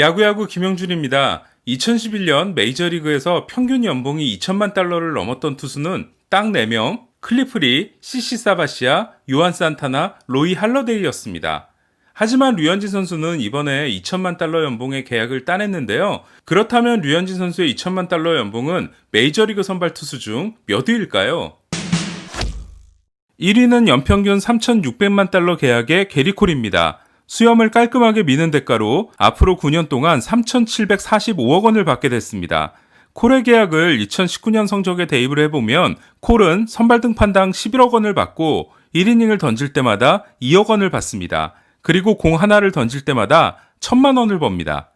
야구야구 김영준입니다. 2011년 메이저리그에서 평균 연봉이 2천만 달러를 넘었던 투수는 딱 4명, 클리프리, 시시 사바시아, 요한 산타나, 로이 할러데이였습니다. 하지만 류현진 선수는 이번에 2천만 달러 연봉의 계약을 따냈는데요. 그렇다면 류현진 선수의 2천만 달러 연봉은 메이저리그 선발 투수 중 몇 위일까요? 1위는 연평균 3,600만 달러 계약의 게리콜입니다. 수염을 깔끔하게 미는 대가로 앞으로 9년 동안 3,745억 원을 받게 됐습니다. 콜의 계약을 2019년 성적에 대입을 해보면 콜은 선발 등판당 11억 원을 받고 1이닝을 던질 때마다 2억 원을 받습니다. 그리고 공 하나를 던질 때마다 1천만 원을 법니다.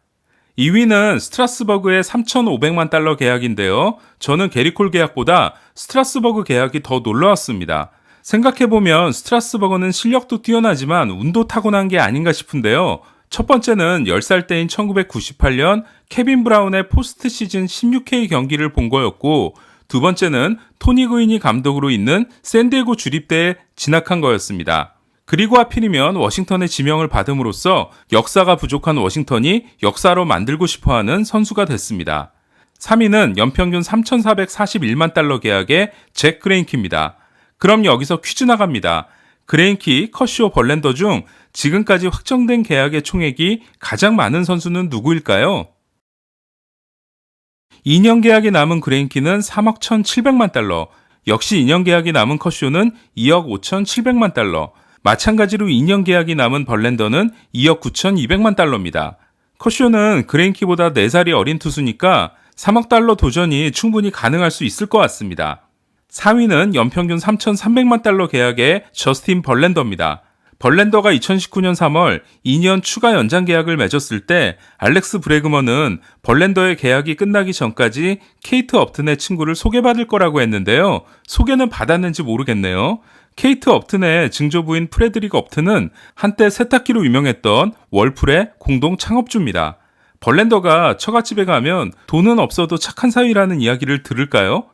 2위는 스트라스버그의 3,500만 달러 계약인데요. 저는 게리콜 계약보다 스트라스버그 계약이 더 놀라웠습니다. 생각해보면 스트라스버거는 실력도 뛰어나지만 운도 타고난 게 아닌가 싶은데요. 첫 번째는 10살 때인 1998년 케빈 브라운의 포스트 시즌 16K 경기를 본 거였고, 두 번째는 토니 그인이 감독으로 있는 샌디에고 주립대에 진학한 거였습니다. 그리고 하필이면 워싱턴의 지명을 받음으로써 역사가 부족한 워싱턴이 역사로 만들고 싶어 하는 선수가 됐습니다. 3위는 연평균 3,441만 달러 계약의 잭 그레인키입니다. 그럼 여기서 퀴즈 나갑니다. 그레인키, 커쇼, 벌렌더 중 지금까지 확정된 계약의 총액이 가장 많은 선수는 누구일까요? 2년 계약이 남은 그레인키는 3억 1,700만 달러, 역시 2년 계약이 남은 커쇼는 2억 5,700만 달러, 마찬가지로 2년 계약이 남은 벌렌더는 2억 9,200만 달러입니다. 커쇼는 그레인키보다 4살이 어린 투수니까 3억 달러 도전이 충분히 가능할 수 있을 것 같습니다. 4위는 연평균 3,300만 달러 계약의 저스틴 벌렌더입니다. 벌렌더가 2019년 3월 2년 추가 연장 계약을 맺었을 때 알렉스 브레그먼은 벌렌더의 계약이 끝나기 전까지 케이트 업튼의 친구를 소개받을 거라고 했는데요. 소개는 받았는지 모르겠네요. 케이트 업튼의 증조부인 프레드릭 업튼은 한때 세탁기로 유명했던 월풀의 공동 창업주입니다. 벌렌더가 처갓집에 가면 돈은 없어도 착한 사위라는 이야기를 들을까요?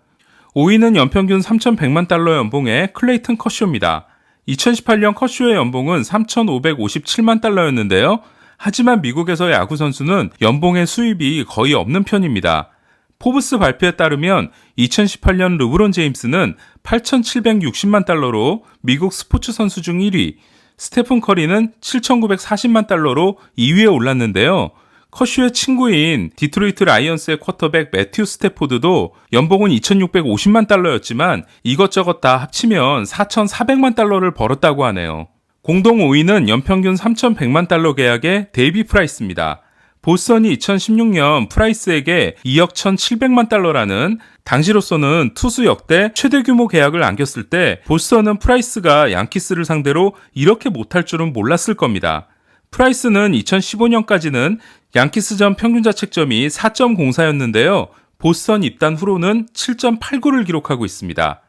5위는 연평균 3,100만 달러 연봉의 클레이튼 커쇼입니다. 2018년 커쇼의 연봉은 3,557만 달러였는데요. 하지만 미국에서 야구 선수는 연봉의 수입이 거의 없는 편입니다. 포브스 발표에 따르면 2018년 르브론 제임스는 8,760만 달러로 미국 스포츠 선수 중 1위, 스테픈 커리는 7,940만 달러로 2위에 올랐는데요. 커쇼의 친구인 디트로이트 라이언스의 쿼터백 매튜 스태포드도 연봉은 2,650만 달러였지만 이것저것 다 합치면 4,400만 달러를 벌었다고 하네요. 공동 5위는 연평균 3,100만 달러 계약의 데이비 프라이스입니다. 보스턴이 2016년 프라이스에게 2억 1,700만 달러라는 당시로서는 투수 역대 최대 규모 계약을 안겼을 때 보스턴은 프라이스가 양키스를 상대로 이렇게 못할 줄은 몰랐을 겁니다. 프라이스는 2015년까지는 양키스전 평균 자책점이 4.04였는데요. 보스턴 입단 후로는 7.89를 기록하고 있습니다.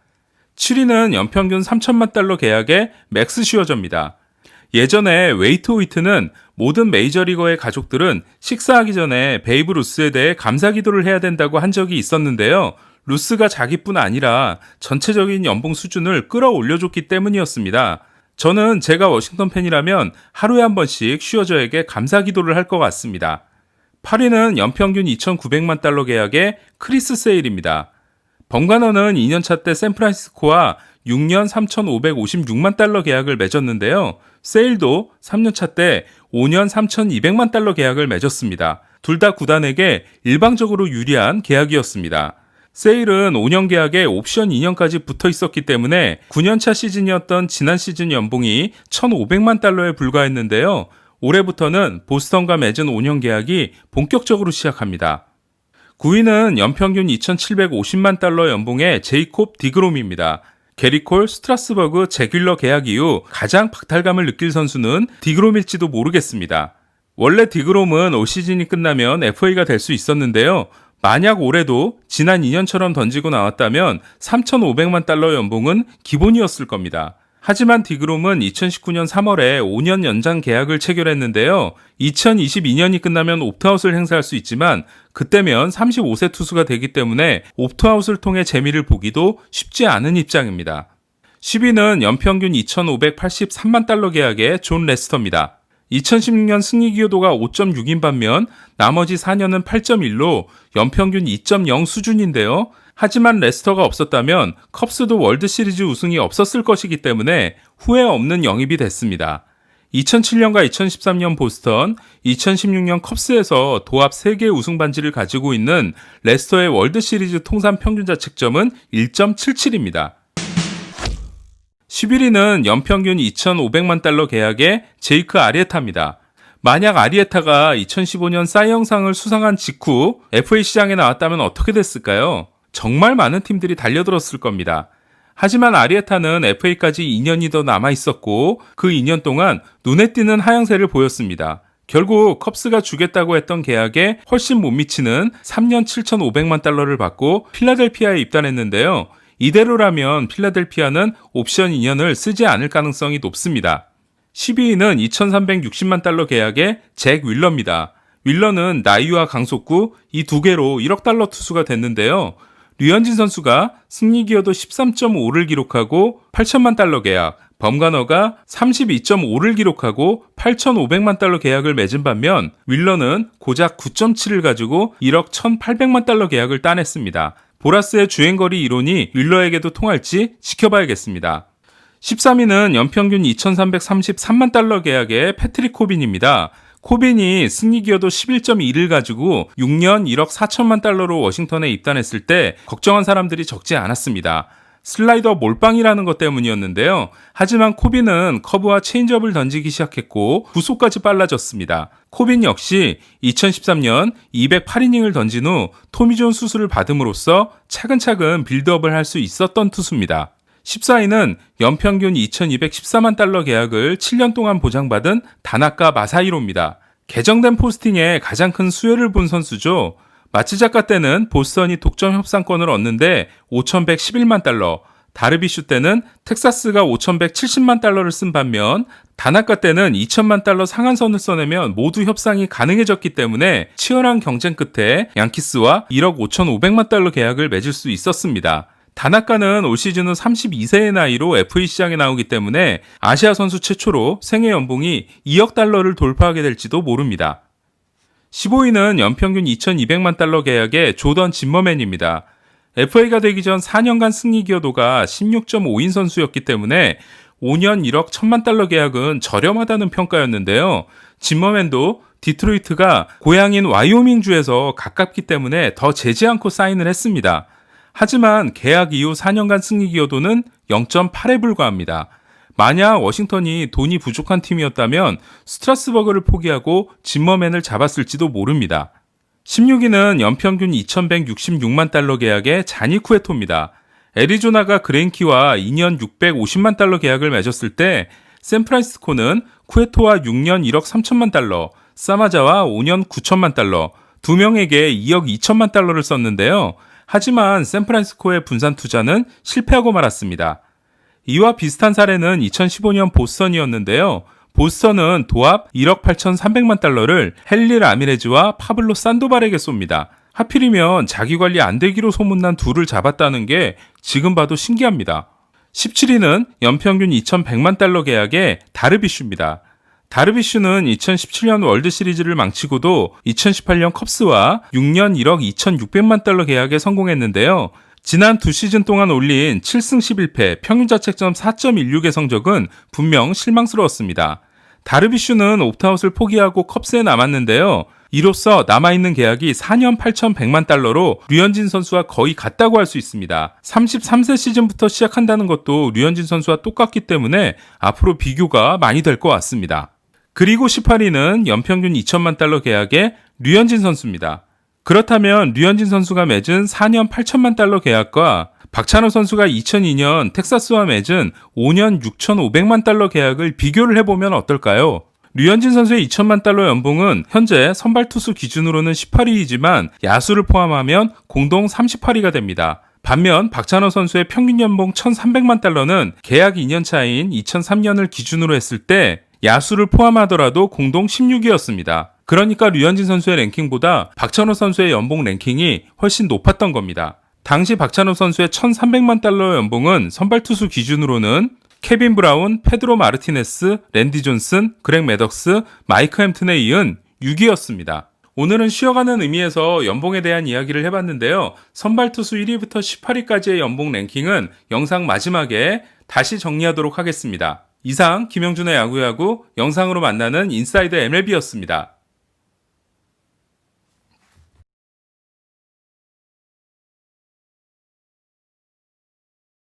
7위는 연평균 3천만 달러 계약의 맥스 슈어저입니다. 예전에 웨이트 호이트는 모든 메이저리거의 가족들은 식사하기 전에 베이브 루스에 대해 감사 기도를 해야 된다고 한 적이 있었는데요. 루스가 자기뿐 아니라 전체적인 연봉 수준을 끌어올려줬기 때문이었습니다. 저는 제가 워싱턴 팬이라면 하루에 한 번씩 슈어저에게 감사 기도를 할 것 같습니다. 8위는 연평균 2,900만 달러 계약의 크리스 세일입니다. 번가너는 2년차 때 샌프란시스코와 6년 3,556만 달러 계약을 맺었는데요. 세일도 3년차 때 5년 3,200만 달러 계약을 맺었습니다. 둘 다 구단에게 일방적으로 유리한 계약이었습니다. 세일은 5년 계약에 옵션 2년까지 붙어 있었기 때문에 9년차 시즌이었던 지난 시즌 연봉이 1,500만 달러에 불과했는데요. 올해부터는 보스턴과 맺은 5년 계약이 본격적으로 시작합니다. 9위는 연평균 2,750만 달러 연봉의 제이콥 디그롬입니다. 게리콜, 스트라스버그, 제귤러 계약 이후 가장 박탈감을 느낄 선수는 디그롬일지도 모르겠습니다. 원래 디그롬은 올 시즌이 끝나면 FA가 될 수 있었는데요. 만약 올해도 지난 2년처럼 던지고 나왔다면 3,500만 달러 연봉은 기본이었을 겁니다. 하지만 디그롬은 2019년 3월에 5년 연장 계약을 체결했는데요. 2022년이 끝나면 옵트아웃을 행사할 수 있지만 그때면 35세 투수가 되기 때문에 옵트아웃을 통해 재미를 보기도 쉽지 않은 입장입니다. 10위는 연평균 2,583만 달러 계약의 존 레스터입니다. 2016년 승리 기여도가 5.6인 반면 나머지 4년은 8.1로 연평균 2.0 수준인데요. 하지만 레스터가 없었다면 컵스도 월드 시리즈 우승이 없었을 것이기 때문에 후회 없는 영입이 됐습니다. 2007년과 2013년 보스턴, 2016년 컵스에서 도합 3개 우승 반지를 가지고 있는 레스터의 월드 시리즈 통산 평균 자책점은 1.77입니다. 11위는 연평균 2,500만 달러 계약의 제이크 아리에타입니다. 만약 아리에타가 2015년 싸이영상을 수상한 직후 FA 시장에 나왔다면 어떻게 됐을까요? 정말 많은 팀들이 달려들었을 겁니다. 하지만 아리에타는 FA까지 2년이 더 남아 있었고 그 2년 동안 눈에 띄는 하향세를 보였습니다. 결국 컵스가 주겠다고 했던 계약에 훨씬 못 미치는 3년 7,500만 달러를 받고 필라델피아에 입단했는데요. 이대로라면 필라델피아는 옵션 2년을 쓰지 않을 가능성이 높습니다. 12위는 2,360만 달러 계약의 잭 윌러입니다. 윌러는 나이와 강속구 이 두 개로 1억 달러 투수가 됐는데요. 류현진 선수가 승리 기여도 13.5를 기록하고 8천만 달러 계약, 범가너가 32.5를 기록하고 8,500만 달러 계약을 맺은 반면 윌러는 고작 9.7을 가지고 1억 1,800만 달러 계약을 따냈습니다. 보라스의 주행거리 이론이 윌러에게도 통할지 지켜봐야겠습니다. 13위는 연평균 2,333만 달러 계약의 패트릭 코빈입니다. 코빈이 승리 기여도 11.1을 가지고 6년 1억 4천만 달러로 워싱턴에 입단했을 때 걱정한 사람들이 적지 않았습니다. 슬라이더 몰빵이라는 것 때문이었는데요. 하지만 코빈은 커브와 체인지업을 던지기 시작했고 구속까지 빨라졌습니다. 코빈 역시 2013년 208이닝을 던진 후 토미존 수술을 받음으로써 차근차근 빌드업을 할 수 있었던 투수입니다. 14위는 연평균 2214만 달러 계약을 7년 동안 보장받은 다나카 마사이로입니다. 개정된 포스팅에 가장 큰 수혜를 본 선수죠. 마츠자카 때는 보스턴이 독점 협상권을 얻는데 5,111만 달러, 다르비슈 때는 텍사스가 5,170만 달러를 쓴 반면 다나카 때는 2천만 달러 상한선을 써내면 모두 협상이 가능해졌기 때문에 치열한 경쟁 끝에 양키스와 1억 5,500만 달러 계약을 맺을 수 있었습니다. 다나카는 올 시즌 후 32세의 나이로 FA 시장에 나오기 때문에 아시아 선수 최초로 생애 연봉이 2억 달러를 돌파하게 될지도 모릅니다. 15위는 연평균 2,200만 달러 계약의 조던 짐머맨입니다. FA가 되기 전 4년간 승리 기여도가 16.5인 선수였기 때문에 5년 1억 1천만 달러 계약은 저렴하다는 평가였는데요. 짐머맨도 디트로이트가 고향인 와이오밍주에서 가깝기 때문에 더 재지 않고 사인을 했습니다. 하지만 계약 이후 4년간 승리 기여도는 0.8에 불과합니다. 만약 워싱턴이 돈이 부족한 팀이었다면 스트라스버그를 포기하고 짐머맨을 잡았을지도 모릅니다. 16위는 연평균 2166만 달러 계약의 자니 쿠에토입니다. 애리조나가 그랜키와 2년 650만 달러 계약을 맺었을 때 샌프란시스코는 쿠에토와 6년 1억 3천만 달러, 사마자와 5년 9천만 달러, 두 명에게 2억 2천만 달러를 썼는데요. 하지만 샌프란시스코의 분산 투자는 실패하고 말았습니다. 이와 비슷한 사례는 2015년 보스턴이었는데요. 보스턴은 도합 1억 8,300만 달러를 헨리 라미레즈와 파블로 산도발에게 쏩니다. 하필이면 자기 관리 안 되기로 소문난 둘을 잡았다는 게 지금 봐도 신기합니다. 17위는 연평균 2,100만 달러 계약의 다르비슈입니다. 다르비슈는 2017년 월드 시리즈를 망치고도 2018년 컵스와 6년 1억 2,600만 달러 계약에 성공했는데요. 지난 두 시즌 동안 올린 7승 11패 평균 자책점 4.16의 성적은 분명 실망스러웠습니다. 다르비슈는 옵트아웃을 포기하고 컵스에 남았는데요. 이로써 남아있는 계약이 4년 8,100만 달러로 류현진 선수와 거의 같다고 할 수 있습니다. 33세 시즌부터 시작한다는 것도 류현진 선수와 똑같기 때문에 앞으로 비교가 많이 될 것 같습니다. 그리고 18위는 연평균 2천만 달러 계약의 류현진 선수입니다. 그렇다면 류현진 선수가 맺은 4년 8천만 달러 계약과 박찬호 선수가 2002년 텍사스와 맺은 5년 6,500만 달러 계약을 비교를 해보면 어떨까요? 류현진 선수의 2천만 달러 연봉은 현재 선발 투수 기준으로는 18위이지만 야수를 포함하면 공동 38위가 됩니다. 반면 박찬호 선수의 평균 연봉 1,300만 달러는 계약 2년 차인 2003년을 기준으로 했을 때 야수를 포함하더라도 공동 16위였습니다. 그러니까 류현진 선수의 랭킹보다 박찬호 선수의 연봉 랭킹이 훨씬 높았던 겁니다. 당시 박찬호 선수의 1,300만 달러 연봉은 선발 투수 기준으로는 케빈 브라운, 페드로 마르티네스, 랜디 존슨, 그렉 매덕스, 마이크 햄튼에 이은 6위였습니다. 오늘은 쉬어가는 의미에서 연봉에 대한 이야기를 해봤는데요. 선발 투수 1위부터 18위까지의 연봉 랭킹은 영상 마지막에 다시 정리하도록 하겠습니다. 이상 김영준의 야구야구 영상으로 만나는 인사이드 MLB였습니다.